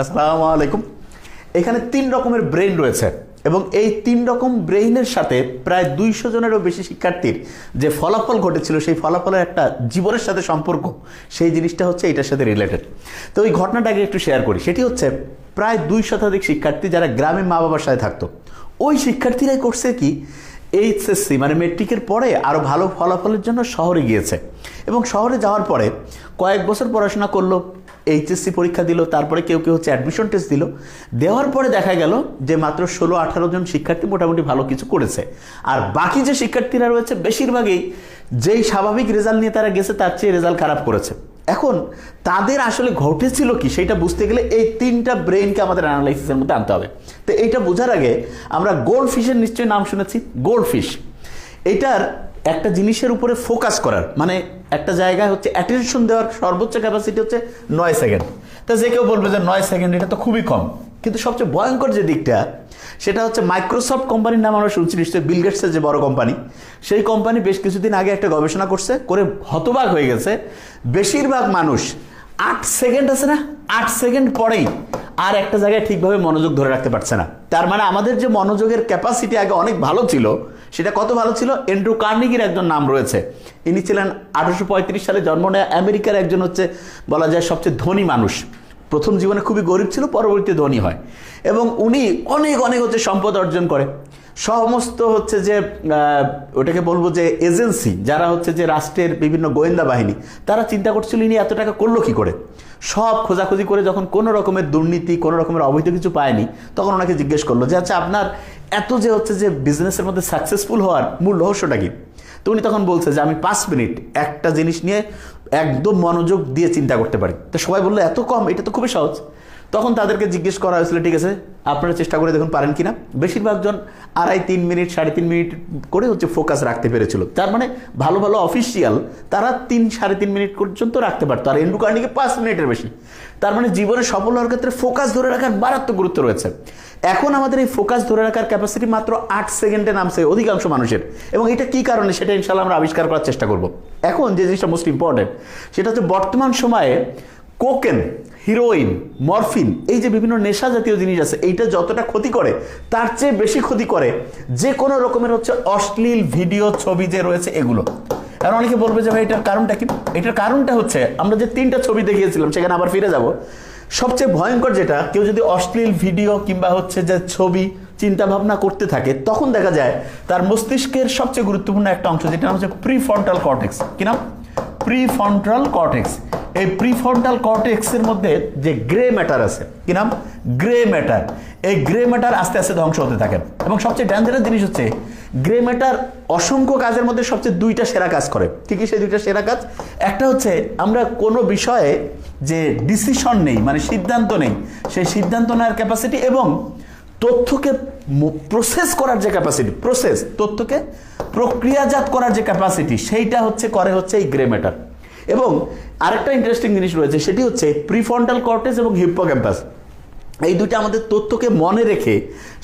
আসসালামু আলাইকুম। এখানে তিন রকমের ব্রেইন রয়েছে এবং এই তিন রকম ব্রেইনের সাথে প্রায় দুইশো জনেরও বেশি শিক্ষার্থীর যে ফলাফল ঘটেছিল, সেই ফলাফলের একটা জীবনের সাথে সম্পর্ক, সেই জিনিসটা হচ্ছে এটার সাথে রিলেটেড তো ওই ঘটনাটাকে একটু শেয়ার করি। সেটি হচ্ছে প্রায় দুই শতাধিক শিক্ষার্থী যারা গ্রামে মা বাবার সাথে থাকতো, ওই শিক্ষার্থীরাই করছে কি, এইচএসসি মানে মেট্রিকের পরে আরও ভালো ফলাফলের জন্য শহরে গিয়েছে এবং শহরে যাওয়ার পরে কয়েক বছর পড়াশোনা করল এইচএসসি পরীক্ষা দিল, তারপরে কেউ কেউ হচ্ছে অ্যাডমিশন টেস্ট দিল। দেওয়ার পরে দেখা গেল যে মাত্র ষোলো আঠারো জন শিক্ষার্থী মোটামুটি ভালো কিছু করেছে। আর বাকি যে শিক্ষার্থীরা রয়েছে, বেশিরভাগই যেই স্বাভাবিক রেজাল্ট নিয়ে তারা গেছে, তার চেয়ে রেজাল্ট খারাপ করেছে। এখন তাদের আসলে ঘটেছিল কি সেটা বুঝতে গেলে এই তিনটা ব্রেনকে আমাদের অ্যানালাইসিসের মধ্যে আনতে হবে। তো এইটা বোঝার আগে আমরা গোল্ড ফিশের নিশ্চয়ই নাম শুনেছি গোল্ড ফিশ এটার একটা জিনিসের উপরে ফোকাস করার মানে একটা জায়গায় হচ্ছে অ্যাটেনশন দেওয়ার সর্বোচ্চ ক্যাপাসিটি হচ্ছে নয় সেকেন্ড তা যে কেউ বলবে যে নয় সেকেন্ড এটা তো খুবই কম। কিন্তু সবচেয়ে ভয়ঙ্কর যে দিকটা, সেটা হচ্ছে মাইক্রোসফট কোম্পানির নাম আমরা শুনছি নিশ্চয়ই বিল গেটসের যে বড় কোম্পানি সেই কোম্পানি বেশ কিছুদিন আগে একটা গবেষণা করছে, করে হতবাক হয়ে গেছে। বেশিরভাগ মানুষ আট সেকেন্ড আছে না? আট সেকেন্ড পরেই আর একটা জায়গায় ঠিকভাবে মনোযোগ ধরে রাখতে পারছে না। তার মানে আমাদের যে মনোযোগের ক্যাপাসিটি আগে অনেক ভালো ছিল সেটা কত ভালো ছিল? এন্ড্রু কার্নিগির একজন নাম রয়েছে। ইনি ছিলেন আঠারোশো পঁয়ত্রিশ সালে জন্ম নেওয়া আমেরিকার একজন হচ্ছে, বলা যায় সবচেয়ে ধনী মানুষ। প্রথম জীবনে খুবই গরিব ছিল, পরবর্তীতে ধনী হয়। এবং উনি অনেক অনেক হচ্ছে সম্পদ অর্জন করে। সমস্ত হচ্ছে যে ওটাকে বলব যে এজেন্সি, যারা হচ্ছে যে রাষ্ট্রের বিভিন্ন গোয়েন্দা বাহিনী, তারা চিন্তা করছিল ইনি এত টাকা করল কি করে? সব খোঁজাখুঁজি করে যখন কোনো রকমের দুর্নীতি, কোনো রকমের অবৈধ কিছু পায়নি, তখন ওনাকে জিজ্ঞেস করল যে আচ্ছা আপনার এত যে হচ্ছে যে বিজনেসের মধ্যে সাকসেসফুল হওয়ার মূল রহস্যটা কি? তো উনি তখন বলছে যে, আমি পাঁচ মিনিট একটা জিনিস নিয়ে একদম মনোযোগ দিয়ে চিন্তা করতে পারি। তো সবাই বলল, এত কম? এটা তো খুবই সহজ। তখন তাদেরকে জিজ্ঞেস করা হয়েছিল, ঠিক আছে, আপনারা চেষ্টা করে দেখুন পারেন কিনা? বেশিরভাগ জন আড়াই তিন মিনিট, সাড়ে তিন মিনিট করে হচ্ছে ফোকাস রাখতে পেরেছিল। তার মানে ভালো ভালো অফিসিয়াল তারা তিন, সাড়ে তিন মিনিট পর্যন্ত রাখতে পারতো। আর এন্ডু কার্নিকে পাঁচ মিনিটের বেশি। তার মানে জীবনে সফল হওয়ার ক্ষেত্রে ফোকাস ধরে রাখার মারাত্মক গুরুত্ব রয়েছে। এখন আমাদের এই ফোকাস ধরে রাখার ক্যাপাসিটি মাত্র আট সেকেন্ডে নামছে অধিকাংশ মানুষের। এবং এটা কি কারণে? সেটা ইনশাল্লাহ আমরা আবিষ্কার করার চেষ্টা করব। এখন যে জিনিসটা মোস্ট ইম্পর্টেন্ট সেটা হচ্ছে বর্তমান সময়ে কোকেন হিরোইন, মরফিন, এই যে বিভিন্ন নেশা জাতীয় জিনিস আছে, এইটা যতটা ক্ষতি করে, তার চেয়ে বেশি ক্ষতি করে যে কোনো রকমের হচ্ছে অশ্লীল ভিডিও ছবি যে রয়েছে এগুলো। আর অনেকে বলবে যে ভাই, এটার কারণটা কি? এটার কারণটা হচ্ছে, আমরা যে তিনটা ছবি দেখিয়েছিলাম, সেখানে আবার ফিরে যাব। সবচেয়ে ভয়ঙ্কর যেটা, কেউ যদি অশ্লীল ভিডিও কিংবা হচ্ছে যে ছবি চিন্তা ভাবনা করতে থাকে, তখন দেখা যায় তার মস্তিষ্কের সবচেয়ে গুরুত্বপূর্ণ একটা অংশ, যেটা হচ্ছে প্রিফ্রন্টাল কর্টেক্স। কি নাম? কর্টেক্স। এই প্রিফ্রন্টাল কর্টেক্সের মধ্যে যে গ্রে ম্যাটার আছে, কি নাম? গ্রে ম্যাটার এই গ্রে ম্যাটার আস্তে আস্তে ধ্বংস হতে থাকে। এবং সবচেয়ে ডেঞ্জারাস জিনিস হচ্ছে গ্রে ম্যাটার অসংখ্য কাজের মধ্যে সবচেয়ে দুইটা সেরা কাজ করে। ঠিকই সেই দুইটা সেরা কাজ? একটা হচ্ছে, আমরা কোনো বিষয়ে যে ডিসিশন নেই মানে সিদ্ধান্ত নেই, সেই সিদ্ধান্ত নেওয়ার ক্যাপাসিটি এবং তথ্যকে প্রসেস করার যে ক্যাপাসিটি প্রসেস তথ্যকে প্রক্রিয়াজাত করার যে ক্যাপাসিটি সেইটা হচ্ছে, করে হচ্ছে এই গ্রে ম্যাটার এবং আরেকটা ইন্টারেস্টিং জিনিস রয়েছে, সেটি হচ্ছে প্রিফ্রন্টাল কর্টেস এবং হিপ্পো ক্যাম্পাস এই দুইটা আমাদের তথ্যকে মনে রেখে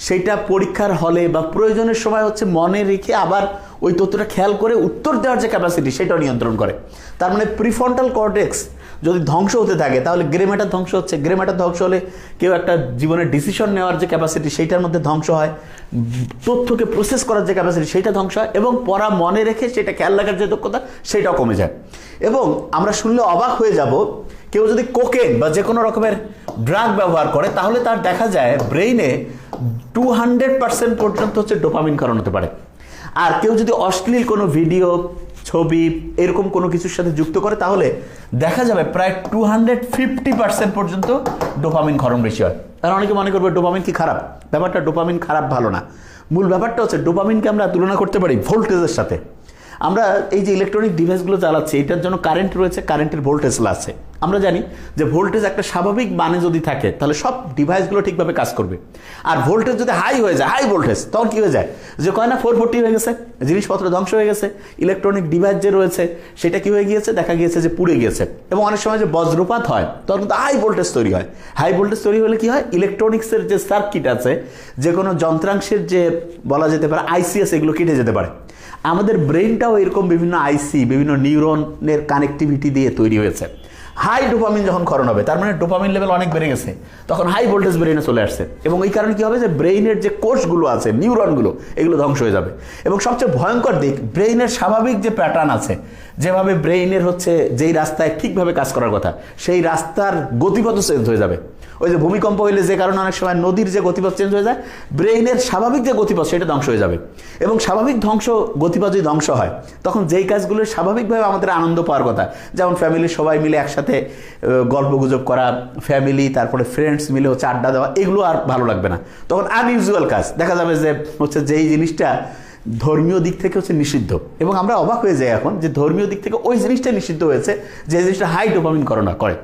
সেটা পরীক্ষার হলে বা প্রয়োজনের সময় হচ্ছে মনে রেখে আবার ওই তথ্যটা খেয়াল করে উত্তর দেওয়ার যে ক্যাপাসিটি সেটা নিয়ন্ত্রণ করে। তার মানে প্রিফ্রন্টাল কর্টেক্স যদি ধ্বংস হতে থাকে, তাহলে গ্রে ম্যাটার ধ্বংস হচ্ছে। গ্রে ম্যাটার ধ্বংস হলে কেউ একটা জীবনের ডিসিশন নেওয়ার যে ক্যাপাসিটি সেইটার মধ্যে ধ্বংস হয়। তথ্যকে প্রসেস করার যে ক্যাপাসিটি সেইটা ধ্বংস হয় এবং পড়া মনে রেখে সেটা খেয়াল রাখার যে দক্ষতা, সেটাও কমে যায়। এবং আমরা শুনলে অবাক হয়ে যাব, কেউ যদি কোকেন বা যে কোনো রকমের ড্রাগ ব্যবহার করে, তাহলে তার দেখা যায় ব্রেইনে টু হান্ড্রেড পার্সেন্ট পর্যন্ত হচ্ছে ডোপামিন কারণ হতে পারে। আর কেউ যদি অশ্লীল কোনো ভিডিও ছবি, এরকম কোনো কিছুর সাথে যুক্ত করে, তাহলে দেখা যাবে প্রায় টু হান্ড্রেড ফিফটি পার্সেন্ট পর্যন্ত ডোপামিন ক্ষরণ বেশি হয়। আর অনেকে মনে করবে ডোপামিন কি খারাপ? ব্যাপারটা ডোপামিন খারাপ ভালো না। মূল ব্যাপারটা হচ্ছে, ডোপামিনকে আমরা তুলনা করতে পারি ভোল্টেজের সাথে। আমরা এই যে ইলেকট্রনিক ডিভাইসগুলো চালাচ্ছি, এটার জন্য কারেন্ট রয়েছে কারেন্টের ভোল্টেজ আছে। আমরা জানি যে ভোল্টেজ একটা স্বাভাবিক মানে যদি থাকে, তাহলে সব ডিভাইসগুলো ঠিকভাবে কাজ করবে। আর ভোল্টেজ যদি হাই হয়ে যায় হাই ভোল্টেজ তখন কী হয়ে যায়? যে কয় না ফোর ফোরটি হয়ে গেছে, জিনিসপত্র ধ্বংস হয়ে গেছে ইলেকট্রনিক ডিভাইস যে রয়েছে, সেটা কি হয়ে গিয়েছে? দেখা গিয়েছে যে পুড়ে গিয়েছে। এবং অনেক সময় যে বজ্রপাত হয়, তখন কিন্তু হাই ভোল্টেজ তৈরি হয়। হাই ভোল্টেজ তৈরি হলে কি হয়? ইলেকট্রনিক্সের যে সার্কিট আছে যে কোনো যন্ত্রাংশের যে বলা যেতে পারে আইসিএস এগুলো কেটে যেতে পারে। আমাদের ব্রেনটাও এরকম বিভিন্ন আইসি বিভিন্ন নিউরনের কানেক্টিভিটি দিয়ে তৈরি হয়েছে। হাই ডোপামিন যখন ক্ষরণ হবে, তার মানে ডোপামিন লেভেল অনেক বেড়ে গেছে, তখন হাই ভোল্টেজ ব্রেনে চলে আসছে। এবং এই কারণে কি হবে যে ব্রেইনের যে কোষগুলো আছে নিউরনগুলো এগুলো ধ্বংস হয়ে যাবে। এবং সবচেয়ে ভয়ঙ্কর দিক ব্রেইনের স্বাভাবিক যে প্যাটার্ন আছে যেভাবে ব্রেইনের হচ্ছে যেই রাস্তায় ঠিকভাবে কাজ করার কথা, সেই রাস্তার গতিপথ চেঞ্জ হয়ে যাবে। ওই যে ভূমিকম্প হইলে যে কারণে অনেক সময় নদীর যে গতিপথ চেঞ্জ হয়ে যায়, ব্রেইনের স্বাভাবিক যে গতিপথ সেটা ধ্বংস হয়ে যাবে। এবং স্বাভাবিক ধ্বংস, গতিপথ যদি ধ্বংস হয়, তখন যেই কাজগুলো স্বাভাবিকভাবে আমাদের আনন্দ পাওয়ার কথা, যেমন ফ্যামিলির সবাই মিলে একসাথে গল্প গুজব করা ফ্যামিলি তারপরে ফ্রেন্ডস মিলে হচ্ছে আড্ডা দেওয়া, এগুলো আর ভালো লাগবে না। তখন আনইউজুয়াল কাজ। দেখা যাবে যে হচ্ছে যেই জিনিসটা ধর্মীয় দিক থেকে হচ্ছে নিষিদ্ধ। এবং আমরা অবাক হয়ে যাই এখন যে ধর্মীয় দিক থেকে ওই জিনিসটা নিষিদ্ধ হয়েছে, যে জিনিসটা হাই ডোপামিন করোনা করে।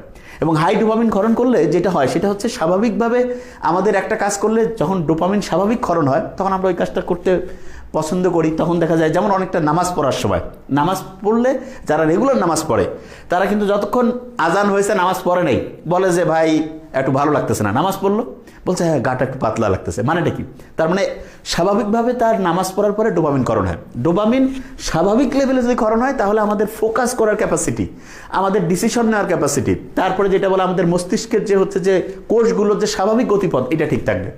এবং হাই ডোপামিন ক্ষরণ করলে যেটা হয়, সেটা হচ্ছে স্বাভাবিকভাবে আমাদের একটা কাজ করলে যখন ডোপামিন স্বাভাবিক ক্ষরণ হয়, তখন আমরা ওই কাজটা করতে পছন্দ করি। তখন দেখা যায় যেমন অনেকটা নামাজ পড়ার সময়। নামাজ পড়লে যারা রেগুলার নামাজ পড়ে, তারা কিন্তু যতক্ষণ আজান হয়েছে নামাজ পড়ে নেই। বলে যে, ভাই, একটু ভালো লাগতেছে না। নামাজ পড়ল। বলছে হ্যাঁ গাটা একটু পাতলা লাগতেছে। মানেটা কি? তার মানে স্বাভাবিকভাবে তার নামাজ পড়ার পরে ডোপামিন করণ হয়। ডোপামিন স্বাভাবিক লেভেলে যদি করণ হয়, তাহলে আমাদের ফোকাস করার ক্যাপাসিটি আমাদের ডিসিশন নেওয়ার ক্যাপাসিটি তারপরে যেটা বলে আমাদের মস্তিষ্কের যে হচ্ছে যে কোষগুলোর যে স্বাভাবিক গতিপথ, এটা ঠিক থাকবে।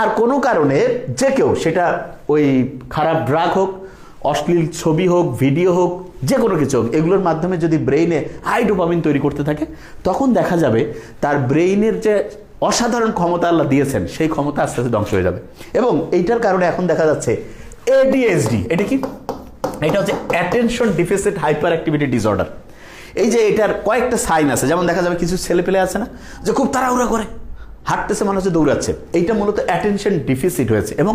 আর কোনো কারণে যে কেউ, সেটা ওই খারাপ ড্রাগ হোক, অশ্লীল ছবি হোক ভিডিও হোক, যে কোনো কিছু হোক, এগুলোর মাধ্যমে যদি ব্রেইনে হাই ডোপামিন তৈরি করতে থাকে, তখন দেখা যাবে তার ব্রেইনের যে অসাধারণ ক্ষমতা আল্লাহ দিয়েছেন, সেই ক্ষমতা আস্তে আস্তে ধ্বংস হয়ে যাবে। এবং এইটার কারণে এখন দেখা যাচ্ছে এডিএসডি এটা কি? এটা হচ্ছে attention deficit hyperactivity disorder এই যে এটার কয়েকটা সাইন আছে, যেমন দেখা যাবে কিছু ছেলে পেলে আছে না, যে খুব তাড়াহুড়া করে। হাঁটতেছে মনে হচ্ছে দৌড়াচ্ছে। এইটা মূলত অ্যাটেনশন ডিফিসিট হয়েছে এবং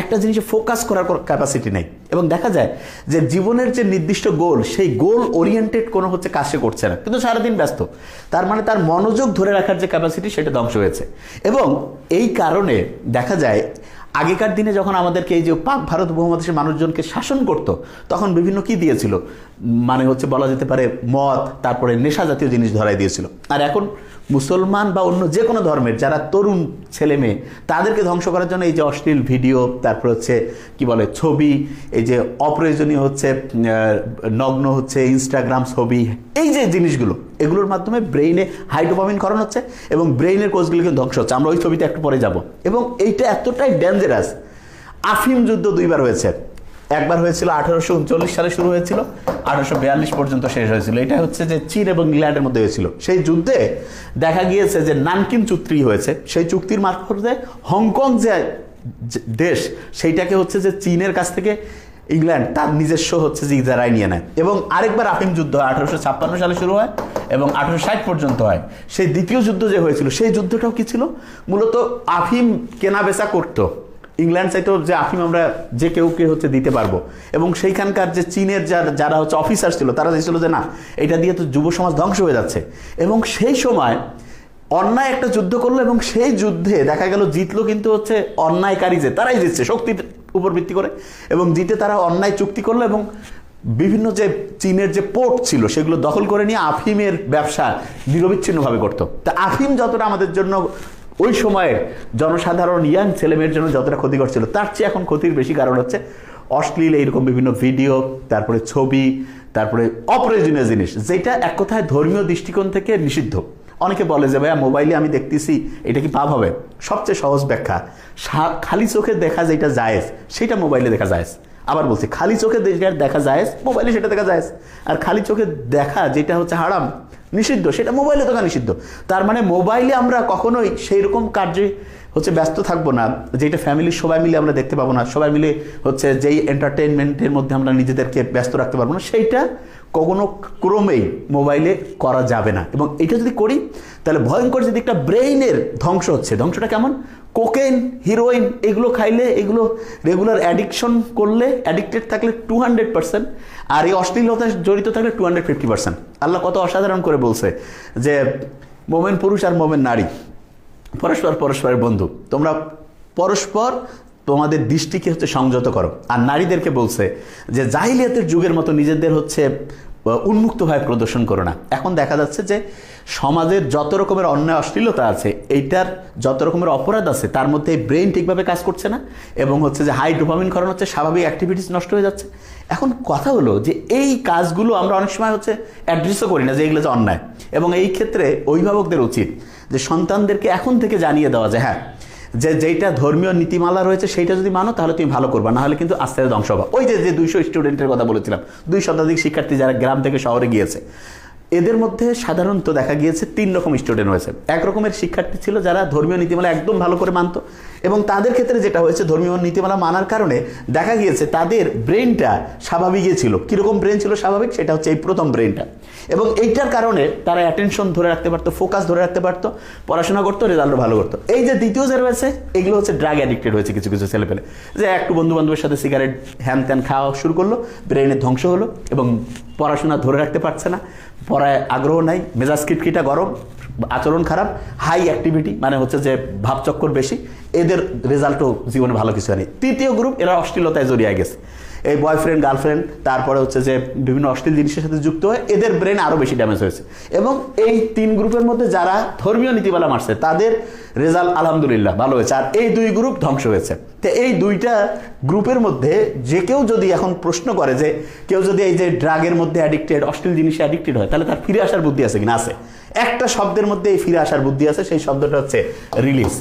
একটা জিনিসে ফোকাস করার ক্যাপাসিটি নেই। এবং দেখা যায় যে জীবনের যে নির্দিষ্ট গোল সেই গোল ওরিয়েন্টেড কোনো হচ্ছে কাজ করছে না। কিন্তু সারাদিন ব্যস্ত। তার মানে তার মনোযোগ ধরে রাখার যে ক্যাপাসিটি সেটা ধ্বংস হয়েছে। এবং এই কারণে দেখা যায়, আগেকার দিনে যখন আমাদেরকে এই যে পাক ভারত উপমহাদেশের মানুষজনকে শাসন করত, তখন বিভিন্ন কি দিয়েছিল? মানে হচ্ছে বলা যেতে পারে মদ, তারপরে নেশা জাতীয় জিনিস ধরাই দিয়েছিল। আর এখন মুসলমান বা অন্য যে কোনো ধর্মের যারা তরুণ ছেলে মেয়ে, তাদেরকে ধ্বংস করার জন্য এই যে অশ্লীল ভিডিও, তারপর হচ্ছে কি বলে ছবি, এই যে অপ্রয়োজনীয় হচ্ছে নগ্ন হচ্ছে ইনস্টাগ্রাম ছবি, এই যে জিনিসগুলো, এগুলোর মাধ্যমে ব্রেইনে হাইড্রোপামিন করানো হচ্ছে এবং ব্রেইনের কোষগুলোকে ধ্বংস হচ্ছে। আমরা ওই ছবিতে একটু পরে যাব। এবং এইটা এতটাই ডেঞ্জারাস আফিম যুদ্ধ দুইবার হয়েছে। একবার হয়েছিল আঠারোশো উনচল্লিশ সালে শুরু হয়েছিল, আঠারোশো বিয়াল্লিশ পর্যন্ত শেষ হয়েছিল। এটা হচ্ছে যে চীন এবং ইংল্যান্ডের মধ্যে হয়েছিল। সেই যুদ্ধে দেখা গিয়েছে যে নানকিন চুক্তি হয়েছে। সেই চুক্তির মারফতে হংকং যে দেশ, সেইটাকে হচ্ছে যে চীনের কাছ থেকে ইংল্যান্ড তার নিজস্ব হচ্ছে যে ইজারায় নিয়ে নেয়। এবং আরেকবার আফিম যুদ্ধ হয়, আঠারোশো ছাপ্পান্ন সালে শুরু হয় এবং আঠারোশো ষাট পর্যন্ত হয়। সেই দ্বিতীয় যুদ্ধ যে হয়েছিল, সেই যুদ্ধটাও কি ছিল? মূলত আফিম কেনা বেচা করতো। ইংল্যান্ড চাইতো যে আফিম আমরা যে কেউ কে হচ্ছে দিতে পারব। এবং সেইখানকার যে চীনের যারা যারা হচ্ছে অফিসার ছিল, তারা দেখছিল যে না, এটা দিয়ে তো যুব সমাজ ধ্বংস হয়ে যাচ্ছে। এবং সেই সময় অন্যায় একটা যুদ্ধ করল এবং সেই যুদ্ধে দেখা গেল জিতলো কিন্তু হচ্ছে অন্যায়কারী যে, তারাই জিতছে শক্তির উপর ভিত্তি করে। এবং জিতে তারা অন্যায় চুক্তি করল এবং বিভিন্ন যে চীনের যে পোর্ট ছিল, সেগুলো দখল করে নিয়ে আফিমের ব্যবসা নিরবিচ্ছিন্নভাবে করতো। তা আফিম যতটা আমাদের জন্য ওই সময়ের জনসাধারণ, ইয়াং ছেলেমেয়ের জন্য যতটা ক্ষতিকর ছিল, তার চেয়ে এখন ক্ষতির বেশি কারণ হচ্ছে অশ্লীল এইরকম বিভিন্ন ভিডিও, তারপরে ছবি, তারপরে অপ্রয়োজনীয় জিনিস, যেটা এক কথায় ধর্মীয় দৃষ্টিকোণ থেকে নিষিদ্ধ। অনেকে বলে যে, ভাইয়া মোবাইলে আমি দেখতেছি, এটা কি পাপ হবে? সবচেয়ে সহজ ব্যাখ্যা খালি চোখে দেখা যেটা জায়েজ, সেটা মোবাইলে দেখা জায়েজ। আবার বলছি, খালি চোখে দেখা জায়েজ মোবাইলে সেটা দেখা জায়েজ। আর খালি চোখে দেখা যেটা হচ্ছে হারাম নিষিদ্ধ, সেটা মোবাইলে থাকা নিষিদ্ধ। তার মানে মোবাইলে আমরা কখনোই সেই রকম কার্যে হচ্ছে ব্যস্ত থাকব না, যেটা ফ্যামিলির সবাই মিলে আমরা দেখতে পাবো না। সবাই মিলে হচ্ছে যেই এন্টারটেনমেন্টের মধ্যে আমরা নিজেদেরকে ব্যস্ত রাখতে পারব না, সেইটা কখনো ক্রমেই মোবাইলে করা যাবে না। এবং এটা যদি করি, তাহলে ভয়ঙ্কর যে দিকটা ব্রেইনের ধ্বংস হচ্ছে। ধ্বংসটা কেমন? কোকেন হিরোইন, এগুলো খাইলে, এগুলো রেগুলার অ্যাডিকশন করলে অ্যাডিক্টেড থাকলে টু হান্ড্রেড পার্সেন্ট আর এই অশ্লীলতায় জড়িত থাকলে two hundred fifty percent Allah কত অসাধারণ করে বলছে যে, মোমেন পুরুষ আর মোমেন নারী, পরস্পর পরস্পরের বন্ধু। তোমরা পরস্পর তোমাদের দৃষ্টিকে হচ্ছে সংযত করো। আর নারীদেরকে বলছে যে জাহিলিয়াতের যুগের মতো নিজেদের হচ্ছে উন্মুক্তভাবে প্রদর্শন করো না। এখন দেখা যাচ্ছে যে সমাজের যত রকমের অন্যায় অশ্লীলতা আছে, এইটার যত রকমের অপরাধ আছে, তার মধ্যে ব্রেন ঠিকভাবে কাজ করছে না। এবং হচ্ছে যে হাই ডোপামিন করানো হচ্ছে, স্বাভাবিক অ্যাক্টিভিটিস নষ্ট হয়ে যাচ্ছে। এখন কথা হলো যে এই কাজগুলো আমরা অনেক সময় হচ্ছে অ্যাড্রেসও করি না যে এগুলো যে অন্যায়। এবং এই ক্ষেত্রে অভিভাবকদের উচিত যে সন্তানদেরকে এখন থেকে জানিয়ে দেওয়া যে হ্যাঁ যে যেটা ধর্মীয় নীতিমালা রয়েছে সেইটা যদি মানো, তাহলে তুমি ভালো করবা নাহলে কিন্তু আস্তে আস্তে ধ্বংস হবা। ওই যে যে দুইশো স্টুডেন্টের কথা বলেছিলাম, দুই শতাধিক শিক্ষার্থী যারা গ্রাম থেকে শহরে গিয়েছে এদের মধ্যে সাধারণত দেখা গিয়েছে তিন রকম স্টুডেন্ট হয়েছে এক রকমের শিক্ষার্থী ছিল যারা ধর্মীয় নীতিমালা একদম ভালো করে মানতো এবং তাদের ক্ষেত্রে যেটা হয়েছে, ধর্মীয় নীতিমালা মানার কারণে দেখা গিয়েছে তাদের ব্রেনটা স্বাভাবিকই ছিল। কীরকম ব্রেন ছিল স্বাভাবিক? সেটা হচ্ছে এই প্রথম ব্রেনটা এবং এইটার কারণে তারা অ্যাটেনশন ধরে রাখতে পারতো ফোকাস ধরে রাখতে পারতো, পড়াশোনা করতো রেজাল্ট ভালো করতো। এই যে দ্বিতীয় যে রয়েছে, এগুলো হচ্ছে ড্রাগ অ্যাডিক্টেড হয়েছে কিছু কিছু ছেলে পেলে। যে একটু বন্ধু বান্ধবের সাথে সিগারেট হ্যান ত্যান খাওয়া শুরু করল ব্রেনের ধ্বংস হলো এবং পড়াশোনা ধরে রাখতে পারছে না। পড়ায় আগ্রহ নাই, মেজাজ কিটকিটা গরম, আচরণ খারাপ হাই অ্যাক্টিভিটি মানে হচ্ছে যে ভাবচক্কর বেশি। এদের রেজাল্টও জীবনে ভালো কিছু হয়নি। তৃতীয় গ্রুপ এরা অশ্লীলতায় জড়িয়ে গেছে। এই বয়ফ্রেন্ড গার্লফ্রেন্ড তারপরে হচ্ছে যে বিভিন্ন অশ্লীল জিনিসের সাথে যুক্ত হয়ে এদের ব্রেন আরও বেশি ড্যামেজ হয়েছে। এবং এই তিন গ্রুপের মধ্যে যারা ধর্মীয় নীতিমালা মারছে, তাদের রেজাল্ট আলহামদুলিল্লাহ ভালো হয়েছে। আর এই দুই গ্রুপ ধ্বংস হয়েছে। তো এই দুইটা গ্রুপের মধ্যে যে কেউ যদি এখন প্রশ্ন করে যে কেউ যদি এই যে ড্রাগের মধ্যে অ্যাডিক্টেড অশ্লীল জিনিসে অ্যাডিক্টেড হয়, তাহলে তার ফিরে আসার বুদ্ধি আছে কিনা? আছে। একটা শব্দের মধ্যে এই ফিরে আসার বুদ্ধি আছে, সেই শব্দটা হচ্ছে রিলিজ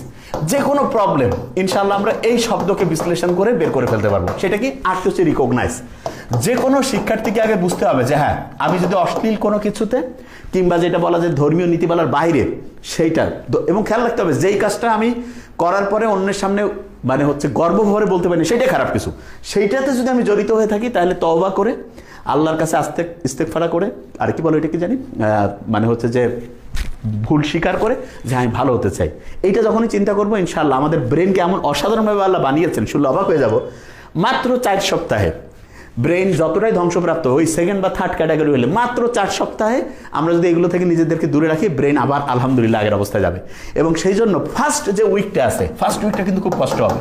যে কোনো প্রবলেম ইনশাল্লাহ আমরা এই শব্দকে বিশ্লেষণ করে বের করে ফেলতে পারব। সেটা কি? আর্ট হচ্ছে রিকগনাইজ যে কোনো শিক্ষার্থীকে আগে বুঝতে হবে যে হ্যাঁ আমি যদি অশ্লীল কোনো কিছুতে, কিংবা যেটা বলা যায় ধর্মীয় নীতিমালার বাইরে, সেইটা এবং খেয়াল রাখতে হবে, যেই কাজটা আমি করার পরে অন্যের সামনে মানে হচ্ছে গর্ব গর্বভরে বলতে পারি সেটাই খারাপ কিছু। সেইটাতে যদি আমি জড়িত হয়ে থাকি, তাহলে তওবা করে, আল্লাহর কাছে আস্তে ইস্তেকফারা করে, আর কি বলো এটা কি জানি মানে হচ্ছে যে ভুল স্বীকার করে যে আমি ভালো হতে চাই। এইটা যখনই চিন্তা করব ইনশাল্লাহ আমাদের ব্রেনকে এমন অসাধারণভাবে আল্লাহ বানিয়েছেন, শুনলে অবাক হয়ে যাব। মাত্র চার সপ্তাহে ব্রেন যতটাই ধ্বংসপ্রাপ্ত ওই সেকেন্ড বা থার্ড ক্যাটাগরি হলে মাত্র চার সপ্তাহে আমরা যদি এগুলো থেকে নিজেদেরকে দূরে রাখি, ব্রেন আবার আলহামদুলিল্লাহ আগের অবস্থায় যাবে। এবং সেই জন্য ফার্স্ট যে উইকটা আছে ফার্স্ট উইকটা কিন্তু খুব কষ্ট হবে।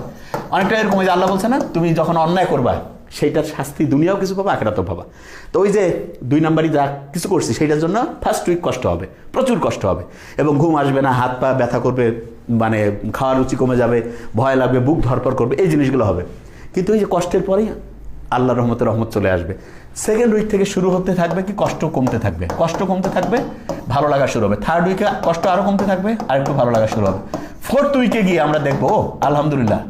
অনেকটা এরকম যে আল্লাহ বলছে না, তুমি যখন অন্যায় করবা সেইটার শাস্তি দুনিয়াও কিছু পাবা, আখেরাতেও পাবা। তো ওই যে দুই নাম্বারই যা কিছু করছি সেইটার জন্য ফার্স্ট উইক কষ্ট হবে, প্রচুর কষ্ট হবে। এবং ঘুম আসবে না, হাত পা ব্যথা করবে মানে খাওয়ার রুচি কমে যাবে, ভয় লাগবে, বুক ধরপর করবে, এই জিনিসগুলো হবে। কিন্তু ওই যে কষ্টের পরেই আল্লাহ রহমতের রহমত চলে আসবে। সেকেন্ড উইক থেকে শুরু হতে থাকবে কি? কষ্ট কমতে থাকবে। কষ্ট কমতে থাকবে, ভালো লাগা শুরু হবে। থার্ড উইকে কষ্ট আরও কমতে থাকবে আর একটু ভালো লাগা শুরু হবে। ফোর্থ উইকে গিয়ে আমরা দেখব, ও, আলহামদুলিল্লাহ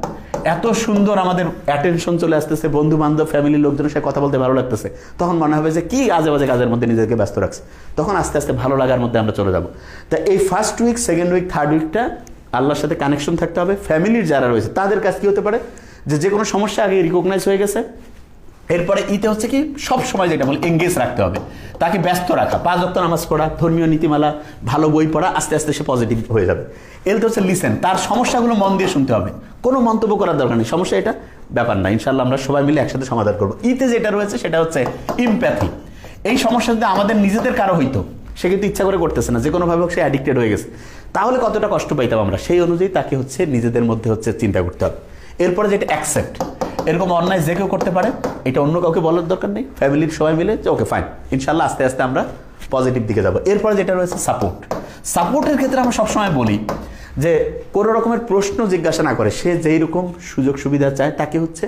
এত সুন্দর আমাদের অ্যাটেনশন চলে আসতেছে বন্ধু বান্ধব ফ্যামিলির লোকজনের সাথে কথা বলতে ভালো লাগতেছে। তখন মনে হবে যে কি আজে বাজে কাজের মধ্যে নিজেকে ব্যস্ত রাখছে। তখন আস্তে আস্তে ভালো লাগার মধ্যে আমরা চলে যাব। তা এই first week second week third উইকটা আল্লাহর সাথে কানেকশন থাকতে হবে ফ্যামিলির যারা রয়েছে, তাদের কাছে কি হতে পারে? যে যে কোনো সমস্যা আগে রিকগনাইজ হয়ে গেছে। এরপরে ইতে হচ্ছে কি, সব সময় যেটা বলে এঙ্গেজ রাখতে হবে। তাকে ব্যস্ত রাখা। পাঁচ অক্ত নামাজ পড়া, ধর্মীয় নীতিমালা, ভালো বই পড়া, আস্তে আস্তে সে পজিটিভ হয়ে যাবে। এলতে হচ্ছে লিসেন তার সমস্যাগুলো মন দিয়ে শুনতে হবে। কোনো মন্তব্য করার দরকার নেই। সমস্যা এটা, ব্যাপার না। ইনশাল্লাহ আমরা সবাই মিলে একসাথে সমাধান করব। ইতে যেটা রয়েছে, সেটা হচ্ছে ইমপ্যাথি এই সমস্যা যদি আমাদের নিজেদের কারও হইতো, সে কিন্তু ইচ্ছা করে করতেছে না। যে কোনোভাবে হোক, সে অ্যাডিক্টেড হয়ে গেছে। তাহলে কতটা কষ্ট পাইতাম আমরা? সেই অনুযায়ী তাকে হচ্ছে নিজেদের মধ্যে হচ্ছে চিন্তা করতে হবে। এরপরে যেটা অ্যাকসেপ্ট এরকম অন্যায় যে কেউ করতে পারে, এটা অন্য কাউকে বলার দরকার নেই। ফ্যামিলির সবাই মিলে যে ওকে ফাইন ইনশাল্লাহ আস্তে আস্তে আমরা পজিটিভ দিকে যাব। এরপরে যেটা রয়েছে সাপোর্ট সাপোর্টের ক্ষেত্রে আমরা সবসময় বলি যে, কোনো রকমের প্রশ্ন জিজ্ঞাসা না করে। সে যেই রকম সুযোগ সুবিধা চায়, তাকে হচ্ছে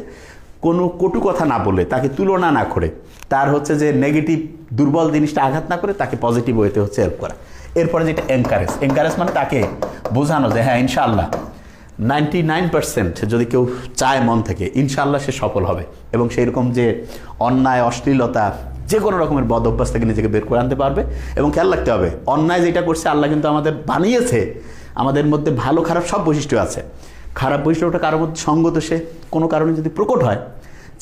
কোনো কটু কথা না বলে, তাকে তুলনা না করে, তার হচ্ছে যে নেগেটিভ দুর্বল জিনিসটা আঘাত না করে, তাকে পজিটিভ ওয়েতে হচ্ছে হেল্প করা। এরপরে যেটা এনকারেজ এনকারেজ মানে তাকে বোঝানো যে হ্যাঁ ইনশাআল্লাহ নাইনটি যদি কেউ চায় মন থেকে ইনশাল্লাহ সে সফল হবে। এবং সেই রকম যে অন্যায়, অশ্লীলতা, যে কোনো রকমের বদ অভ্যাস থেকে নিজেকে বের করে আনতে পারবে। এবং খেয়াল রাখতে হবে, অন্যায় যেটা করছে আল্লাহ কিন্তু আমাদের বানিয়েছে, আমাদের মধ্যে ভালো খারাপ সব বৈশিষ্ট্য আছে। খারাপ বৈশিষ্ট্যটা কারোর মধ্যে সঙ্গত সে কোনো কারণে যদি প্রকট হয়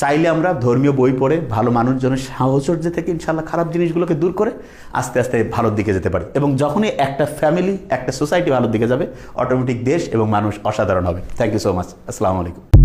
চাইলে আমরা ধর্মীয় বই পড়ে ভালো মানুষজনের সাহচর্য থেকে ইনশাল্লাহ খারাপ জিনিসগুলোকে দূর করে আস্তে আস্তে ভালোর দিকে যেতে পারে। এবং যখনই একটা ফ্যামিলি একটা সোসাইটি ভালোর দিকে যাবে অটোমেটিক দেশ এবং মানুষ অসাধারণ হবে। থ্যাংক ইউ সো মাচ আসসালামু আলাইকুম